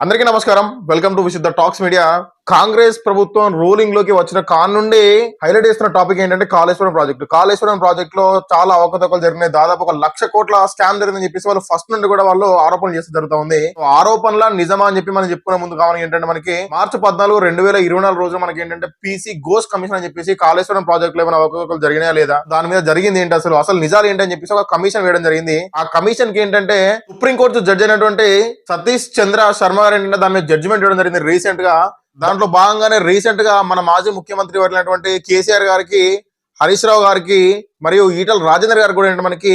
అందరికీ నమస్కారం. Welcome to Vishuddha talks media Congress ప్రభుత్వం రూలింగ్లోకి వచ్చిన కాన్ నుండి హైలైట్ చేస్తున్న టాపిక్ ఏంటంటే కాళేశ్వరం ప్రాజెక్టు కాళేశ్వరం ప్రాజెక్ట్లో చాలా అవకతవకలు జరిగినాయి. దాదాపు ఒక లక్ష కోట్ల స్కామ్ జరిగిందని చెప్పేసి వాళ్ళు ఫస్ట్ నుండి కూడా వాళ్ళు ఆరోపణలు చేస్తూ జరుగుతా ఉంది ఆరోపణల నిజమా అని చెప్పి మనం చెప్పుకునే ముందు కావాలి ఏంటంటే మనకి మార్చి పద్నాలుగు రెండు వేల ఇరవై నాలుగు రోజున మనకి ఏంటంటే పీసీ గోస్ కమిషన్ అని చెప్పేసి కాళేశ్వరం ప్రాజెక్ట్లో ఏమైనా అవకతవకలు జరిగినా లేదా? దాని మీద జరిగింది ఏంటి అసలు? అసలు నిజాలు ఏంటని చెప్పేసి ఒక కమిషన్ వేయడం జరిగింది. ఆ కమిషన్కి ఏంటంటే సుప్రీంకోర్టు జడ్జి అయినటువంటి సతీష్ చంద్ర శర్మ గారు ఏంటంటే దాని మీద జడ్జిమెంట్ ఇవ్వడం జరిగింది. రీసెంట్గా దాంట్లో భాగంగానే రీసెంట్గా మన మాజీ ముఖ్యమంత్రి వెళ్ళినటువంటి కేసీఆర్ గారికి హరీష్ రావు గారికి మరియు ఈటల రాజేందర్ గారు కూడా మనకి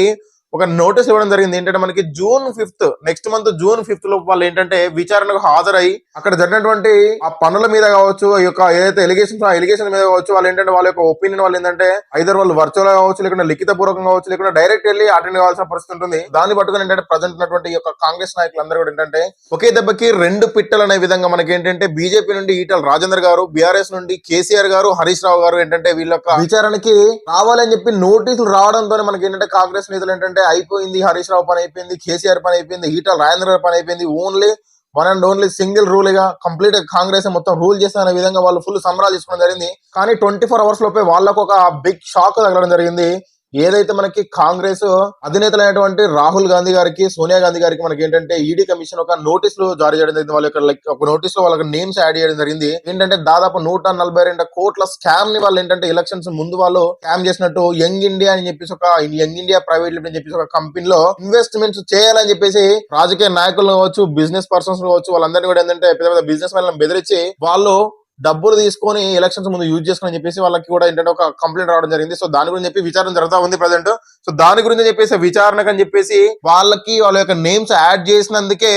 ఒక నోటీస్ ఇవ్వడం జరిగింది. ఏంటంటే మనకి June fifth next month June ఫిఫ్త్లో వాళ్ళు ఏంటంటే విచారణకు హాజరై అక్కడ జరిగినటువంటి ఆ పనుల మీద కావచ్చు ఈ యొక్క ఏదైతే ఎలిగేషన్స్ ఆ ఎలిగేషన్ మీద కావచ్చు వాళ్ళు ఏంటంటే వాళ్ళ యొక్క ఒపీనియన్ వాళ్ళు ఏంటంటే ఐదర్ వాళ్ళు వర్చువల్ కావచ్చు లేకుండా లిఖిత పూర్వకంగా కావచ్చు లేకుండా డైరెక్ట్ వెళ్ళి అటెండ్ కావాల్సిన పరిస్థితి ఉంటుంది. దాన్ని పట్టుకుని ఏంటంటే ప్రజెంట్ ఉన్నటువంటి ఈ యొక్క కాంగ్రెస్ నాయకులందరూ కూడా ఏంటంటే ఒకే దెబ్బకి రెండు పిట్టలు అనే విధంగా మనకి ఏంటంటే బీజేపీ నుండి ఈటల రాజేందర్ గారు బీఆర్ఎస్ నుండి కేసీఆర్ గారు హరీష్ రావు గారు ఏంటంటే వీళ్ళ యొక్క విచారణకి రావాలని చెప్పి నోటీసులు రావడంతో మనకి ఏంటంటే కాంగ్రెస్ నేతలు ఏంటంటే అయిపోయింది హరీష్ రావు పని అయిపోయింది కేసీఆర్ పని అయిపోయింది ఈటల రాజేంద్ర గారి పని అయిపోయింది. Only one and only single రూల్గా complete Congress మొత్తం రూల్ చేసిన విధంగా వాళ్ళు ఫుల్ సంబరాలు చేసుకోవడం జరిగింది. కానీ ట్వంటీ ఫోర్ అవర్స్ లోపే వాళ్ళకు ఒక బిగ్ షాక్ తగలడం జరిగింది. ఏదైతే మనకి కాంగ్రెస్ అధినేతలైనటువంటి రాహుల్ గాంధీ గారికి సోనియా గాంధీ గారికి మనకి ఏంటంటే ఈడీ కమిషన్ ఒక నోటీసులు జారీ చేయడం జరిగింది. వాళ్ళ యొక్క లైక్ ఒక నోటీస్లో వాళ్ళకి నేమ్స్ యాడ్ చేయడం జరిగింది. ఏంటంటే దాదాపు నూట నలభై రెండు కోట్ల స్కామ్ని వాళ్ళు ఏంటంటే ఎలక్షన్స్ ముందు వాళ్ళు స్కామ్ చేసినట్టు యంగ్ ఇండియా అని చెప్పేసి ఒక యంగ్ ఇండియా ప్రైవేట్ లిమిటెడ్ అని చెప్పేసి ఒక కంపెనీలో ఇన్వెస్ట్మెంట్స్ చేయాలని చెప్పేసి రాజకీయ నాయకులు కావచ్చు బిజినెస్ పర్సన్స్ కావచ్చు వాళ్ళందరినీ కూడా ఏంటంటే పెద్ద పెద్ద బిజినెస్ వాళ్ళని బెదిరించి వాళ్ళు డబ్బులు తీసుకొని ఎలక్షన్స్ ముందు యూజ్ చేసుకుని చెప్పేసి వాళ్ళకి కూడా ఏంటంటే ఒక కంప్లైంట్ రావడం జరిగింది. సో దాని గురించి చెప్పి విచారణ జరుగుతా ఉంది ప్రజెంట్ సో దాని గురించి చెప్పేసి విచారణకు అని చెప్పేసి వాళ్ళకి వాళ్ళ యొక్క నేమ్స్ యాడ్ చేసినందుకే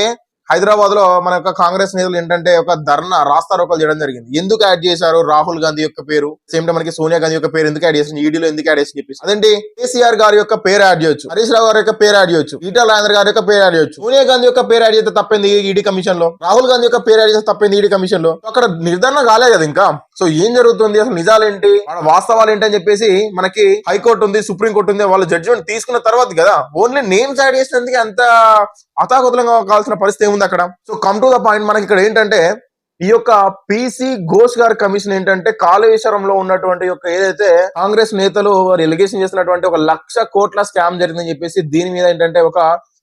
హైదరాబాద్లో మన యొక్క కాంగ్రెస్ నేతలు ఏంటంటే ఒక ధర్నా రాస్తారోకలు చేయడం జరిగింది. ఎందుకు యాడ్ చేశారు? రాహుల్ గాంధీ యొక్క పేరు సేమ్ టైం మనకి సోనియా గాంధీ యొక్క పేరు ఎందుకు యాడ్ చేసింది? ఈడీలో ఎందుకు యాడ్ చేసింది చెప్పేసి. అదేంటి? కేసీఆర్ గారి యొక్క పేరు యాడ్ చేయొచ్చు. హరీష్ రావు గారి యొక్క పేరు యాడ్ చేయొచ్చు. ఈటల రాజేంద్ర గారి యొక్క పేరు యాడ్ చేయొచ్చు. సోనియా గాంధీ యొక్క పేరు యాడ్ చేస్తే తప్పింది ఈడీ కమిషన్లో రాహుల్ గాంధీ యొక్క పేరు యాడ్ చేస్తే తప్పింది ఈడీ కమిషన్లో అక్కడ నిర్ధారణ కాలే కదా ఇంకా. సో ఏం జరుగుతుంది? అసలు నిజాలేంటి? వాస్తవాలు ఏంటి అని చెప్పేసి మనకి హైకోర్టు ఉంది సుప్రీంకోర్టు ఉంది వాళ్ళు జడ్జిమెంట్ తీసుకున్న తర్వాత కదా. ఓన్లీ నేమ్స్ యాడ్ చేసినందుకే అంత అతాకుతలంగా కావాల్సిన పరిస్థితి ఏముంది అక్కడ? So come to the point మనకి ఇక్కడ ఏంటంటే ఈ యొక్క పిసి ఘోష్ గారి కమిషన్ ఏంటంటే కాళేశ్వరంలో ఉన్నటువంటి యొక్క ఏదైతే కాంగ్రెస్ నేతలు వారు ఎలిగేషన్ చేసినటువంటి ఒక లక్ష కోట్ల స్కామ్ జరిగిందని చెప్పేసి దీని మీద ఏంటంటే ఒక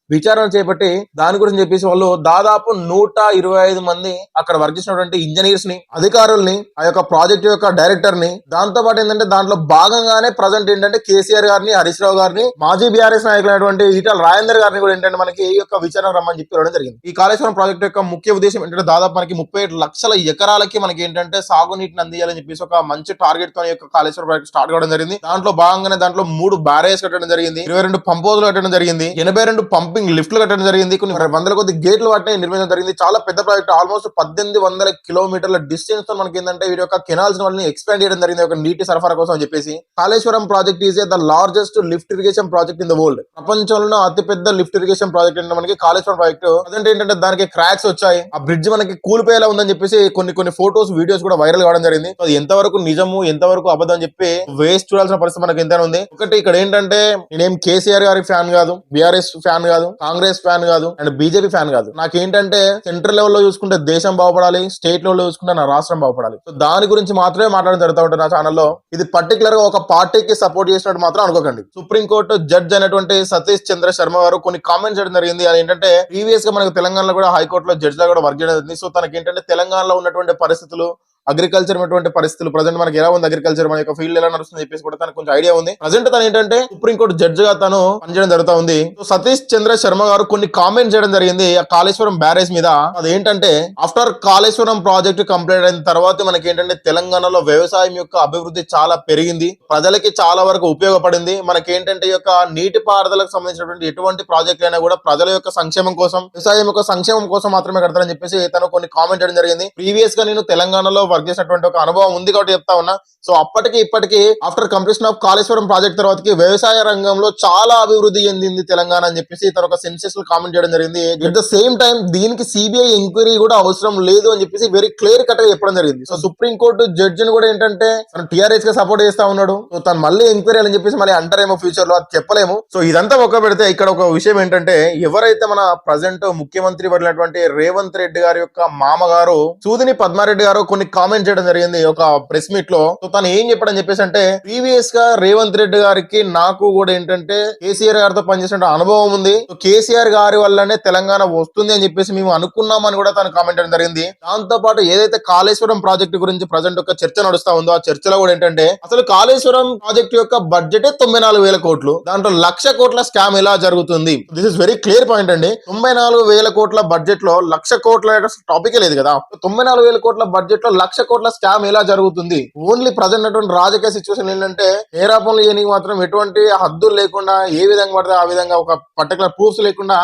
విచారణ చేపట్టి దాని గురించి చెప్పేసి వాళ్ళు దాదాపు నూట ఇరవై ఐదు మంది అక్కడ వర్క్ చేసినటువంటి ఇంజనీర్స్ని అధికారుల్ని ఆ యొక్క ప్రాజెక్ట్ యొక్క డైరెక్టర్ని దాంతో పాటు ఏంటంటే దాంట్లో భాగంగానే ప్రజెంట్ ఏంటంటే కేసీఆర్ గారిని హరీష్ రావు గారిని మాజీ బీఆర్ఎస్ నాయకులైనటువంటి ఈటల రాజేందర్ గారిని కూడా ఏంటంటే మనకి ఈ యొక్క విచారణ రమ్మని చెప్పి ఇవ్వడం జరిగింది. ఈ కాళేశ్వరం ప్రాజెక్ట్ యొక్క ముఖ్య ఉద్దేశం ఏంటంటే దాదాపు మనకి ముప్పై లక్షల ఎకరాలకి మనకి ఏంటంటే సాగునీటిని అందియాలని చెప్పేసి ఒక మంచి టార్గెట్తో యొక్క కాళేశ్వరం ప్రాజెక్ట్ స్టార్ట్ కావడం జరిగింది. దాంట్లో భాగంగానే దాంట్లో మూడు బ్యారేజ్ కట్టడం జరిగింది. ఇరవై రెండు పంపోజులు కట్టడం జరిగింది. ఎనభై రెండు పంప్ పంపింగ్ లిఫ్ట్లు కట్టడం జరిగింది కొన్ని వందల కొద్ది గేట్లు వాటిని నిర్మించడం జరిగింది. చాలా పెద్ద ప్రాజెక్ట్ ఆల్మోస్ట్ పద్దెనిమిది వందల కిలోమీటర్ల డిస్టెన్స్తో మనకి ఏంటంటే వీటి యొక్క కెనాల్స్ వాళ్ళని ఎక్స్పాండ్ చేయడం జరిగింది ఒక నీటి సరఫరా కోసం అని చెప్పేసి. Kaleshwaram project is the largest lift irrigation project in the world. ప్రపంచంలో అతి పెద్ద లిఫ్ట్ ఇరిగేషన్ ప్రాజెక్ట్ అంటే మనకి కాళేశ్వరం ప్రాజెక్ట్. అదంటే ఏంటంటే దానికి క్రాక్స్ వచ్చాయి. ఆ బ్రిడ్జ్ మనకి కూలిపోయేలా ఉందని చెప్పేసి కొన్ని కొన్ని ఫోటోస్ వీడియోస్ కూడా వైరల్ కావడం జరిగింది. అది ఎంతవరకు నిజము ఎంతవరకు అబద్ధం అని చెప్పి వేస్ట్ చూడాల్సిన పరిస్థితి మనకి ఎంత ఉంది. ఒకటి ఇక్కడ ఏంటంటే నేనేం కేసీఆర్ గారి ఫ్యాన్ కాదు బీఆర్ఎస్ ఫ్యాన్ కాదు. కాంగ్రెస్ ఫ్యాన్ కాదు అండ్ బీజేపీ ఫ్యాన్ కాదు. నాకేంటంటే సెంట్రల్ లెవెల్లో చూసుకుంటే దేశం బాగుపడాలి స్టేట్ లెవెల్లో చూసుకుంటే నా రాష్ట్రం బాగుపడాలి. సో దాని గురించి మాత్రమే మాట్లాడడం జరుగుతూ ఉంటుంది నా ఛానల్లో ఇది పర్టికులర్గా ఒక పార్టీకి సపోర్ట్ చేసినట్టు మాత్రం అనుకోకండి. సుప్రీం కోర్టు జడ్జ్ అయినటువంటి సతీష్ చంద్ర శర్మ గారు కొన్ని కామెంట్స్ చేయడం జరిగింది. అది ఏంటంటే ప్రీవియస్గా మనకు తెలంగాణలో కూడా హైకోర్టులో జడ్జ్ లా కూడా వర్క్ చేయడం జరిగింది. సో తనకి ఏంటంటే తెలంగాణలో ఉన్నటువంటి పరిస్థితులు అగ్రికల్చర్ అటువంటి పరిస్థితులు. ప్రజెంట్ మనకి ఎలా ఉంది అగ్రికల్చర్? మన యొక్క ఫీల్డ్ ఎలా నడుస్తుంది చెప్పేసి కూడా తనకు కొంచెం ఐడియా ఉంది. ప్రజెంట్ తను ఏంటంటే సుప్రీంకోర్టు జడ్జ్గా తను పనిచేయడం జరుగుతా ఉంది. సతీష్ చంద్ర శర్మ గారు కొన్ని కామెంట్ చేయడం జరిగింది ఆ కాళేశ్వరం బ్యారేజ్ మీద. అదేంటంటే ఆఫ్టర్ కాళేశ్వరం ప్రాజెక్ట్ కంప్లీట్ అయిన తర్వాత మనకి ఏంటంటే తెలంగాణలో వ్యవసాయం యొక్క అభివృద్ధి చాలా పెరిగింది. ప్రజలకి చాలా వరకు ఉపయోగపడింది. మనకి ఏంటంటే యొక్క నీటి పారుదలకు సంబంధించినటువంటి ఎటువంటి ప్రాజెక్ట్ అయినా కూడా ప్రజల యొక్క సంక్షేమం కోసం వ్యవసాయం యొక్క సంక్షేమం కోసం మాత్రమే కడతారని చెప్పేసి తను కొన్ని కామెంట్ చేయడం జరిగింది. ప్రీవియస్గా నేను తెలంగాణలో వర్క్ చేసినటువంటి ఒక అనుభవం ఉంది కాబట్టి చెప్తా ఉన్నా. సో అప్పటికి ఇప్పటికి after completion of Kaleshwaram project తర్వాతకి వ్యవసాయ రంగంలో చాలా అభివృద్ధి చెందింది తెలంగాణ అని చెప్పేసి తన ఒక సెన్సెస్లో కామెంట్ చేయడం జరిగింది. అట్ ద సేమ్ టైం దీనికి సిబిఐ ఎంక్వైరీ కూడా అవసరం లేదు అని చెప్పేసి వెరీ క్లియర్ కట్గా చెప్పడం జరిగింది. సో సుప్రీం కోర్టు జడ్జిని కూడా ఏంటంటే తను టిఆర్ఎస్గా సపోర్ట్ చేస్తా ఉన్నాడు. సో తను మళ్ళీ ఎంక్వైరీ అని చెప్పేసి మళ్ళీ అంటారేమో ఫ్యూచర్లో అది చెప్పలేము. సో ఇదంతా ఒక పెడితే ఇక్కడ ఒక విషయం ఏంటంటే ఎవరైతే మన ప్రజెంట్ ముఖ్యమంత్రి వర్లైనటువంటి రేవంత్ రెడ్డి గారి యొక్క మామగారు సూదిని పద్మారెడ్డి గారు కొన్ని కామెంట్ చేయడం జరిగింది. ఒక ప్రెస్ మీట్లో. తను ఏం చెప్పడం చెప్పేసి అంటే ప్రీవియస్గా రేవంత్ రెడ్డి గారికి నాకు కూడా ఏంటంటే కేసీఆర్ గారితో పనిచేసిన అనుభవం ఉంది. కేసీఆర్ గారి వల్లనే తెలంగాణ వస్తుంది అని చెప్పేసి మేము అనుకున్నామని కూడా తను కామెంట్ చేయడం జరిగింది. దాంతో పాటు ఏదైతే కాళేశ్వరం ప్రాజెక్టు గురించి ప్రజెంట్ ఒక చర్చ నడుస్తా ఉందో ఆ చర్చలో కూడా ఏంటంటే అసలు కాళేశ్వరం ప్రాజెక్ట్ యొక్క బడ్జెట్ తొంభై నాలుగు వేల కోట్లు. దాంట్లో లక్ష కోట్ల స్కామ్ ఎలా జరుగుతుంది? This is very clear point అండి. తొంభై నాలుగు వేల కోట్ల బడ్జెట్లో లక్ష కోట్ల టాపిక్ లేదు కదా. తొంభై నాలుగు వేల కోట్ల బడ్జెట్లో లక్ష కోట్ల స్కామ్ ఎలా జరుగుతుంది? ఓన్లీ ప్రజెంట్ అటువంటి రాజకీయ సిచ్యువేషన్ ఏంటంటే నేరా ఏనికి చేయడానికి మాత్రం ఎటువంటి హద్దులు లేకుండా ఏ విధంగా పడితే ఆ విధంగా ఒక పర్టికులర్ ప్రూఫ్స్ లేకుండా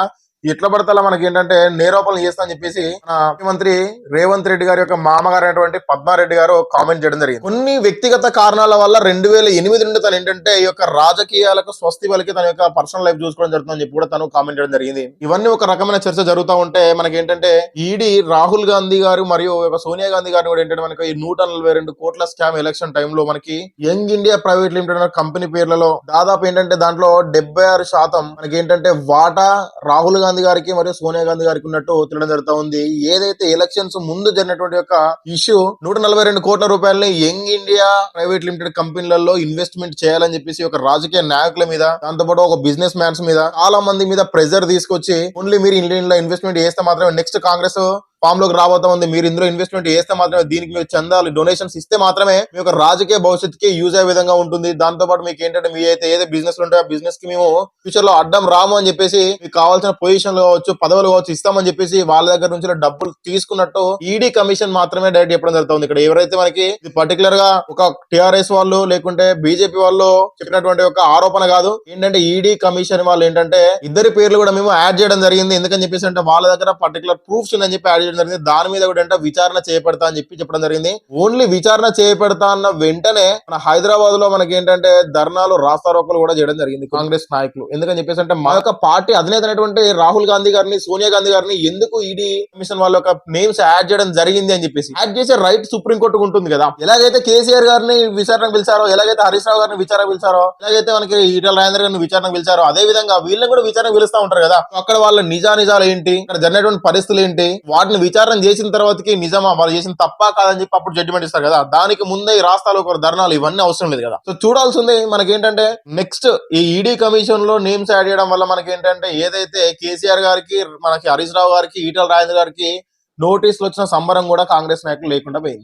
ఎట్లా పడితే మనకి ఏంటంటే నేరోపణలు చేస్తా అని చెప్పేసి ముఖ్యమంత్రి రేవంత్ రెడ్డి గారి యొక్క మామగారైనటువంటి పద్మారెడ్డి గారు కామెంట్ చేయడం జరిగింది. కొన్ని వ్యక్తిగత కారణాల వల్ల రెండు వేల ఎనిమిది నుండి తను ఏంటంటే ఈ యొక్క రాజకీయాలకు స్వస్తి వలికి తన యొక్క పర్సనల్ లైఫ్ చూసుకోవడం జరుగుతుందని చెప్పి కూడా తను కామెంట్ చేయడం జరిగింది. ఇవన్నీ ఒక రకమైన చర్చ జరుగుతూ ఉంటే మనకి ఏంటంటే ఈడీ రాహుల్ గాంధీ గారు మరియు సోనియా గాంధీ గారిని కూడా ఏంటంటే మనకి నూట నలభై రెండు కోట్ల స్కామ్ ఎలక్షన్ టైంలో మనకి young India private limited company పేర్లలో దాదాపు ఏంటంటే దాంట్లో డెబ్బై ఆరు శాతం మనకి ఏంటంటే వాటా రాహుల్ గాంధీ గాంధీ గారికి మరియు సోనియా గాంధీ గారికి ఉన్నట్టు తెలియడం జరుగుతా ఉంది. ఏదైతే ఎలక్షన్స్ ముందు జరిగినటువంటి యొక్క ఇష్యూ నూట నలభై రెండు కోట్ల రూపాయలని యంగ్ ఇండియా ప్రైవేట్ లిమిటెడ్ కంపెనీలలో ఇన్వెస్ట్మెంట్ చేయాలని చెప్పేసి ఒక రాజకీయ నాయకుల మీద దాంతోపాటు ఒక బిజినెస్ మ్యాన్స్ మీద చాలా మంది మీద ప్రెజర్ తీసుకొచ్చి ఓన్లీ మీరు ఇండియన్లో ఇన్వెస్ట్మెంట్ చేస్తే మాత్రమే నెక్స్ట్ కాంగ్రెస్ ఫామ్లోకి రాబోతా ఉంది మీరు ఇందులో ఇన్వెస్ట్మెంట్ చేస్తే మాత్రమే దీనికి మీరు చందాలు డొనేషన్స్ ఇస్తే మాత్రమే మీ యొక్క రాజకీయ భవిష్యత్తుకి యూజ్ అయ్యే విధంగా ఉంటుంది. దాంతో పాటు మీకు ఏంటంటే మీ అయితే ఏదో బిజినెస్ ఉంటాయో ఆ బిజినెస్కి మేము ఫ్యూచర్లో అడ్డం రాము అని చెప్పేసి మీకు కావాల్సిన పొజిషన్లు కావచ్చు పదవులు కావచ్చు ఇస్తామని చెప్పేసి వాళ్ళ దగ్గర నుంచి డబ్బులు తీసుకున్నట్టు ఈడీ కమిషన్ మాత్రమే డైరెక్ట్ చెప్పడం జరుగుతుంది. ఇక్కడ ఎవరైతే మనకి పర్టికులర్గా ఒక టిఆర్ఎస్ వాళ్ళు లేకుంటే బీజేపీ వాళ్ళు చెప్పినటువంటి ఒక ఆరోపణ కాదు. ఏంటంటే ఈడీ కమిషన్ వాళ్ళు ఏంటంటే ఇద్దరి పేర్లు కూడా మేము యాడ్ చేయడం జరిగింది. ఎందుకని చెప్పేసి అంటే వాళ్ళ దగ్గర పర్టికులర్ ప్రూఫ్స్ ఉందని చెప్పి యాడ్ చేయడం జరిగింది. దాని మీద కూడా అంటే విచారణ చేపడతా అని చెప్పి చెప్పడం జరిగింది. ఓన్లీ విచారణ చేపడతా అన్న వెంటనే మన హైదరాబాద్లో మనకి ఏంటంటే ధర్నాలు రాస్తారోకలు కూడా చేయడం జరిగింది కాంగ్రెస్ నాయకులు. ఎందుకని చెప్పేసి అంటే మా యొక్క పార్టీ అధినేత అయినటువంటి రాహుల్ గాంధీ గారిని సోనియా గాంధీ గారిని ఎందుకు ఈడీ కమిషన్ వాళ్ళ యొక్క నేమ్స్ యాడ్ చేయడం జరిగింది అని చెప్పేసి. యాడ్ చేసే రైట్ సుప్రీం కోర్టుకు ఉంటుంది కదా. ఎలాగైతే కేసీఆర్ గారిని విచారణకు పిలిచారో ఎలాగైతే హరీష్ రావు గారిని విచారణకు పిలిచారో ఎలాగైతే మనకి ఈటల రాజేంద్ర గారిని విచారణకు పిలిచారో అదే విధంగా వీళ్ళని కూడా విచారణ పిలుస్తా ఉంటారు కదా. అక్కడ వాళ్ళ నిజా నిజాలు ఏంటి? అక్కడ జరిగినటువంటి పరిస్థితులు ఏంటి? వాటిని విచారణ చేసిన తర్వాతకి నిజమా? వాళ్ళు చేసిన తప్ప కాదని చెప్పి అప్పుడు జడ్జిమెంట్ ఇస్తారు కదా? దానికి ముందే ఈ రాష్ట్రాలు ఒక ధర్నాలు ఇవన్నీ అవసరం లేదు కదా? సో చూడాల్సింది మనకి ఏంటంటే నెక్స్ట్ ఈ ఈడీ కమిషన్లో నేమ్స్ యాడ్ చేయడం వల్ల మనకి ఏంటంటే ఏదైతే కేసీఆర్ గారికి మనకి హరీష్ రావు గారికి ఈటల రాజేంద్ర గారికి నోటీసులు వచ్చిన సంబరం కూడా కాంగ్రెస్ నాయకులు లేకుండా పోయింది.